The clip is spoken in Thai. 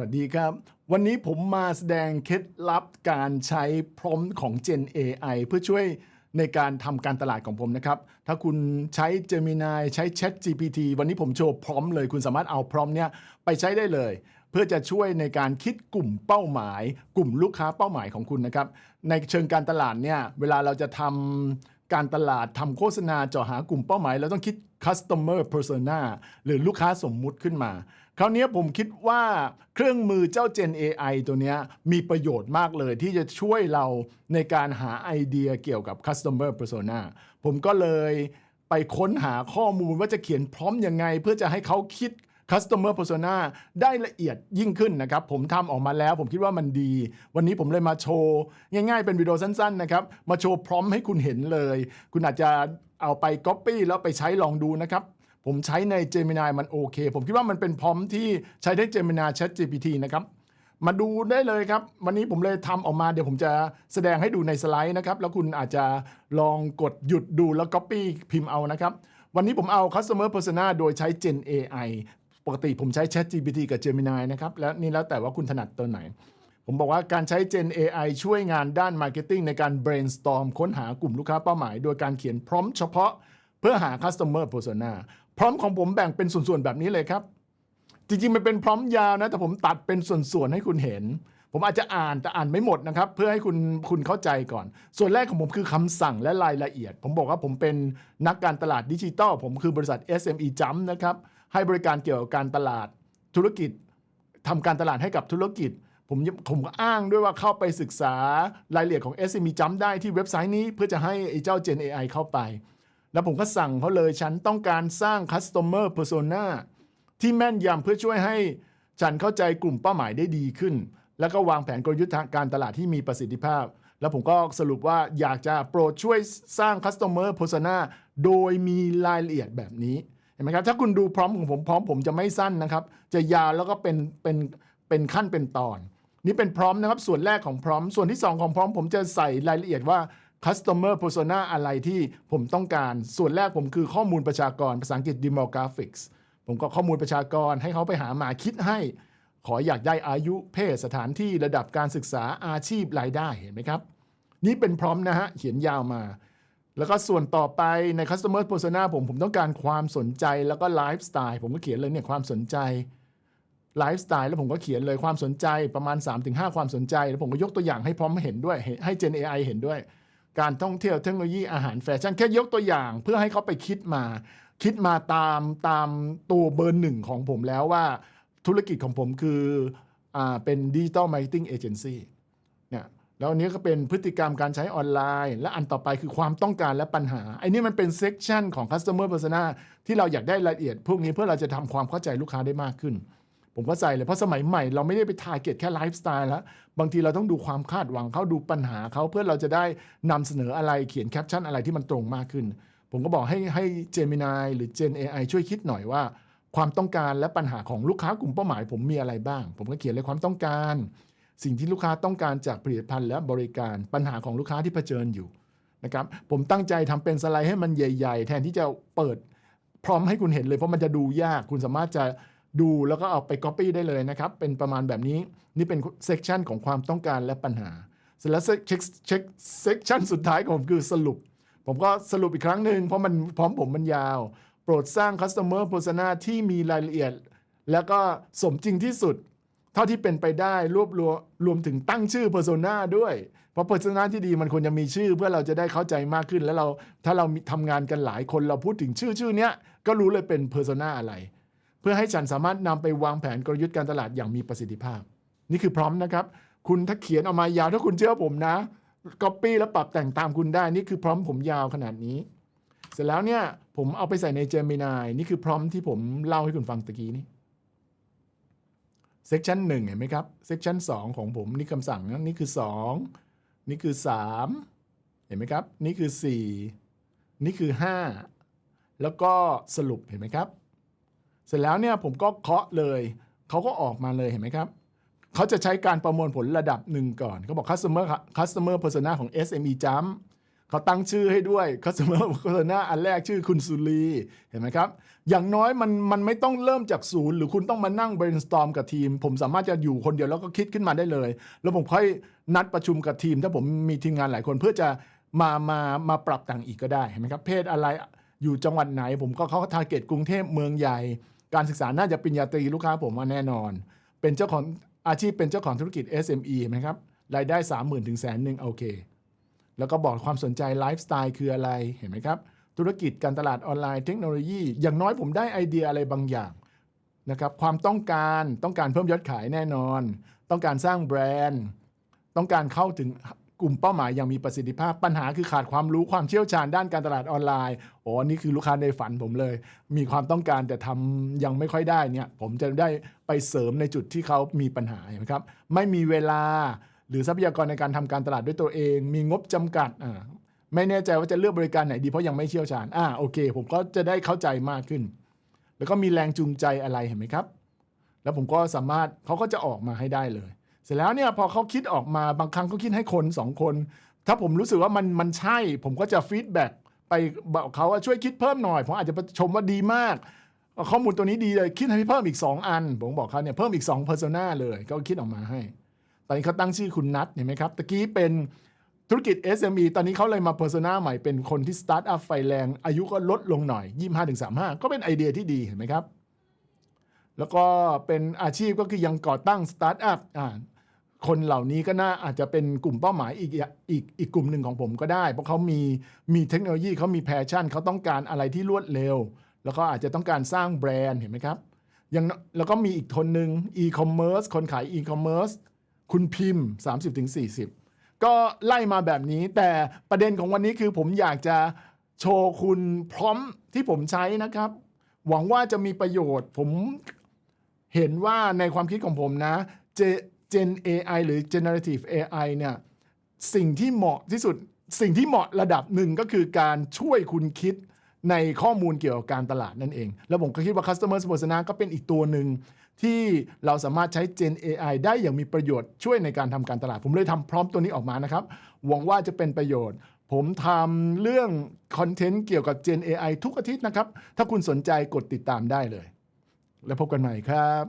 วัสดีครับ วันนี้ผมมาแสดงเคล็ดลับการใช้พร้อมของ Gen AI เพื่อช่วยในการทำการตลาดของผมนะครับ ถ้าคุณใช้ Gemini ใช้ Chat GPT วันนี้ผมโชว์พร้อมเลย คุณสามารถเอาพร้อมเนี้ยไปใช้ได้เลย เพื่อจะช่วยในการคิดกลุ่มเป้าหมาย กลุ่มลูกค้าเป้าหมายของคุณนะครับ ในเชิงการตลาดเนี่ย เวลาเราจะทำ การตลาดทำโฆษณาเจาะหากลุ่มเป้าหมาย เราต้องคิด customer persona หรือลูกค้าสมมุติขึ้นมา คราวนี้ผมคิดว่าเครื่องมือเจ้า Gen AI ตัวนี้มีประโยชน์มากเลยที่จะช่วยเราในการหาไอเดียเกี่ยวกับ customer persona ผมก็เลยไปค้นหาข้อมูลว่าจะเขียนพร้อมยังไง เพื่อจะให้เขาคิด customer persona ได้ละเอียดยิ่งขึ้นนะครับ ผมทำออกมาแล้ว ผมคิดว่ามันดี วันนี้ผมเลยมาโชว์ ง่ายๆ เป็นวิดีโอสั้นๆนะครับ มาโชว์พร้อมให้คุณเห็นเลย คุณอาจจะเอาไป Copy แล้วไปใช้ลองดูนะครับผมใช้ใน Gemini มันโอเค ผมคิดว่ามันเป็นพร้อมที่ใช้ได้ Gemini Chat GPT นะครับ มาดูได้เลยครับ วันนี้ผมเลยทำออกมาเดี๋ยวผมจะแสดงให้ดูในสไลด์นะครับ แล้วคุณอาจจะลองกดหยุดดูแล้ว Copy พิมพ์เอานะครับ วันนี้ผมเอา Customer Persona โดยใช้ Gen AI ปกติผมใช้ Chat GPT กับ Gemini นะครับ และนี่แล้วแต่ว่าคุณถนัดตัวไหน ผมบอกว่าการใช้ Gen AI ช่วยงานด้าน Marketing ในการ brainstorm ค้นหากลุ่มลูกค้าเป้าหมาย โดยการเขียนพร้อมเฉพาะเพื่อหา customer persona พร้อมของผมแบ่งเป็นส่วนๆแบบนี้เลยครับ จริงๆ มันเป็นพร้อมยาวนะ แต่ผมตัดเป็นส่วนๆให้คุณเห็น ผมอาจจะอ่านแต่อ่านไม่หมดนะครับ เพื่อให้คุณคุณเข้าใจก่อน ส่วนแรกของผมคือคำสั่งและรายละเอียด ผมบอกว่าผมเป็นนักการตลาดดิจิทัลผมคือบริษัท SME Jump นะครับ ให้บริการเกี่ยวกับการตลาดธุรกิจทำการตลาดให้กับธุรกิจ ผมผมก็อ้างด้วยว่าเข้าไปศึกษารายละเอียดของ SME Jump ได้ที่เว็บไซต์นี้เพื่อจะให้ไอ้เจ้า Gen AI เข้าไป แล้วผมก็สั่งเขาเลยฉันต้องการสร้าง customer persona ที่แม่นยำเพื่อช่วยให้ฉันเข้าใจกลุ่มเป้าหมายได้ดีขึ้น แล้วก็วางแผนกลยุทธ์การตลาดที่มีประสิทธิภาพ แล้วผมก็สรุปว่าอยากจะโปรดช่วยสร้าง customer persona โดยมีรายละเอียดแบบนี้ เห็นไหมครับถ้าคุณดูพร้อมของผมพร้อมผมจะไม่สั้นนะครับ จะยาวแล้วก็เป็นเป็นเป็นขั้นเป็นตอน นี่เป็นพร้อมนะครับส่วนแรกของพร้อม ส่วนที่ 2 ของพร้อม ผมจะใส่รายละเอียดว่า customer persona อะไรที่ผมต้องการ ส่วนแรกผมคือข้อมูลประชากรภาษาอังกฤษ demographics ผมก็ข้อมูลประชากรให้เขาไปหามาคิดให้ ขออยากได้อายุเพศสถานที่ระดับการศึกษาอาชีพรายได้เห็นไหมครับ นี่เป็นพร้อมนะฮะเขียนยาวมา แล้วก็ส่วนต่อไปใน customer persona ผมผมต้องการความสนใจแล้วก็ไลฟ์สไตล์ผมก็เขียนเลยเนี่ยความสนใจไลฟ์สไตล์แล้วผมก็เขียนเลยความสนใจประมาณ 3-5 ความสนใจ แล้วผมก็ยกตัวอย่างให้พร้อมเห็นด้วยให้ Gen AI เห็นด้วย การท่องเที่ยวเทคโนโลยีอาหารแฟชั่นแค่ยกตัวอย่างเพื่อให้เขาไปคิดมา คิดมาตามตามตัวเบอร์หนึ่งของผมแล้วว่าธุรกิจของผมคืออ่าเป็นดิจิ t a ลมาร์เก็ตติ้งเอเจนซี่เนี่ย แล้วอันนี้ก็เป็นพฤติกรรมการใช้ออนไลน์ และอันต่อไปคือความต้องการและปัญหาไอ้นี่มันเป็นเซกชันของ customer persona ที่เราอยากได้รายละเอียด พวกนี้เพื่อเราจะทำความเข้าใจลูกค้าได้มากขึ้น ผมก็ใส่เลยเพราะสมัยใหม่เราไม่ได้ไปทาร์เก็ตแค่ไลฟ์สไตล์แล้ว บางทีเราต้องดูความคาดหวังเขาดูปัญหาเขาเพื่อเราจะได้นำเสนออะไรเขียนแคปชั่นอะไรที่มันตรงมากขึ้น ผมก็บอกให้ให้ Gemini หรือ Gen AI ช่วยคิดหน่อยว่า ความต้องการและปัญหาของลูกค้ากลุ่มเป้าหมาย ผมมีอะไรบ้าง ผมก็เขียนเลยความต้องการ สิ่งที่ลูกค้าต้องการจากผลิตภัณฑ์และบริการปัญหาของลูกค้าที่เผชิญอยู่นะครับผมตั้งใจทำเป็นสไลด์ให้มันใหญ่ ๆ แทนที่จะเปิดพร้อมให้คุณเห็นเลยเพราะมันจะดูยากคุณสามารถจะดูแล้วก็เอาไป Copy ได้เลยนะครับ เป็นประมาณแบบนี้นี่เป็นเซกชันของความต้องการและปัญหาเสร็จแล้วเช็คเช็คเซกชันสุดท้ายของผมคือสรุป ผมก็สรุปอีกครั้งหนึ่งเพราะมันพร้อมผมมันยาว โปรดสร้าง customer persona ที่มีรายละเอียด แล้วก็สมจริงที่สุด เท่าที่เป็นไปได้รวบรวมรวมถึงตั้งชื่อ persona ด้วย เพราะ persona ที่ดีมันควรจะมีชื่อเพื่อเราจะได้เข้าใจมากขึ้น แล้วเราถ้าเรามีทำงานกันหลายคนเราพูดถึงชื่อชื่อเนี้ยก็รู้เลยเป็น persona อะไร เพื่อให้ฉันสามารถนำไปวางแผนกลยุทธ์การตลาดอย่างมีประสิทธิภาพ นี่คือพร้อมนะครับ คุณถ้าเขียนออกมายาวถ้าคุณเชื่อผมนะ copy แล้วปรับแต่งตามคุณได้นี่คือพร้อมผมยาวขนาดนี้ เสร็จแล้วเนี่ยผมเอาไปใส่ใน Gemini นี่คือพร้อมที่ผมเล่าให้คุณฟังตะกี้นี้ เซกชันหนึ่งเห็นไหมครับเซกชันสองของผมนี่คำสั่งนะนี่คือสองนี่คือสามเห็นไหมครับ นี่คือสี่นี่คือห้าแล้วก็สรุปเห็นไหมครับ เสร็จแล้วเนี่ยผมก็เคาะเลย เขาก็ออกมาเลยเห็นไหมครับเขาจะใช้การประมวลผลระดับหนึ่งก่อน เขาบอก customer customer persona ของ SME Jump เขาตั้งชื่อให้ด้วย customer persona อันแรกชื่อคุณสุรีเห็นไหมครับ อย่างน้อยมันมันไม่ต้องเริ่มจากศูนย์หรือคุณต้องมานั่ง brainstorm กับทีม ผมสามารถจะอยู่คนเดียวแล้วก็คิดขึ้นมาได้เลย แล้วผมค่อยนัดประชุมกับทีม ถ้าผมมีทีมงานหลายคนเพื่อจะมามามาปรับแต่งอีกก็ได้เห็นไหมครับ เพศอะไรอยู่จังหวัดไหน ผมก็เขาทาร์เก็ตกรุงเทพเมืองใหญ่ การศึกษาน่าจะปริญญาตรีลูกค้าผมว่าแน่นอน เป็นเจ้าของอาชีพเป็นเจ้าของธุรกิจ SME เห็นไหมครับรายได้ 3 0,000 ถึงแสนหนึ่งโอเค แล้วก็บอกความสนใจไลฟ์สไตล์คืออะไรเห็นไหมครับ ธุรกิจการตลาดออนไลน์เทคโนโลยี อย่างน้อยผมได้ไอเดียอะไรบางอย่างนะครับความต้องการต้องการเพิ่มยอดขายแน่นอน ต้องการสร้างแบรนด์ ต้องการเข้าถึงกลุ่มเป้าหมายอย่างมีประสิทธิภาพปัญหาคือขาดความรู้ความเชี่ยวชาญด้านการตลาดออนไลน์โอ้นี่คือลูกค้าในฝันผมเลย มีความต้องการแต่ทำยังไม่ค่อยได้เนี่ยผมจะได้ไปเสริมในจุดที่เขามีปัญหาเห็นไหมครับ ไม่มีเวลา หรือทรัพยากรในการทำการตลาดด้วยตัวเอง มีงบจำกัดอ่าไม่แน่ใจว่าจะเลือกบริการไหนดีเพราะยังไม่เชี่ยวชาญอ่าโอเค ผมก็จะได้เข้าใจมากขึ้น แล้วก็มีแรงจูงใจอะไรเห็นไหมครับ แล้วผมก็สามารถเขาก็จะออกมาให้ได้เลย เสร็จแล้วเนี่ยพอเขาคิดออกมาบางครั้งเขาคิดให้คนสองคน ถ้าผมรู้สึกว่ามันมันใช่ ผมก็จะฟีดแบ็กไปบอกเขาว่าช่วยคิดเพิ่มหน่อยผมอาจจะชมว่าดีมากข้อมูลตัวนี้ดีเลยคิดให้เพิ่มอีก 2 อัน ผมบอกเขาเนี่ยเพิ่มอีก2 persona เลยก็คิดออกมาให้ ตอนนี้เขาตั้งชื่อคุณนัทเห็นไหมครับตะกี้เป็นธุรกิจ SME ตอนนี้เขาเลยมา persona ใหม่เป็นคนที่สตาร์ทอัพไฟแรง อายุก็ลดลงหน่อย 25-35 ก็เป็นไอเดียที่ดีเห็นไหมครับ แล้วก็เป็นอาชีพก็คือยังก่อตั้งสตาร์ทอัพคนเหล่านี้ก็น่าอาจจะเป็นกลุ่มเป้าหมายอีกอีกอีกกลุ่มหนึ่งของผมก็ได้ เพราะเขามีมีเทคโนโลยีเขามีแพชชั่นเขาต้องการอะไรที่รวดเร็ว แล้วก็อาจจะต้องการสร้างแบรนด์เห็นไหมครับยังแล้วก็มีอีกคนหนึ่งอีคอมเมิร์ซคนขายอีคอมเมิร์ซ คุณพิมพ์ 30-40 ก็ไล่มาแบบนี้ แต่ประเด็นของวันนี้คือผมอยากจะโชว์คุณพร้อมที่ผมใช้นะครับ หวังว่าจะมีประโยชน์ ผมเห็นว่าในความคิดของผมนะ Gen AI หรือ Generative AI เนี่ยสิ่งที่เหมาะที่สุดสิ่งที่เหมาะระดับหนึ่งก็คือการช่วยคุณคิดในข้อมูลเกี่ยวกับการตลาดนั่นเอง แล้วผมก็คิดว่า Customer Persona ก็เป็นอีกตัวหนึ่ง ที่เราสามารถใช้ Gen AI ได้อย่างมีประโยชน์ช่วยในการทำการตลาด ผมเลยทำพร้อมตัวนี้ออกมานะครับ หวังว่าจะเป็นประโยชน์ ผมทำเรื่องคอนเทนต์เกี่ยวกับ Gen AI ทุกอาทิตย์นะครับ ถ้าคุณสนใจกดติดตามได้เลย แล้วพบกันใหม่ครับ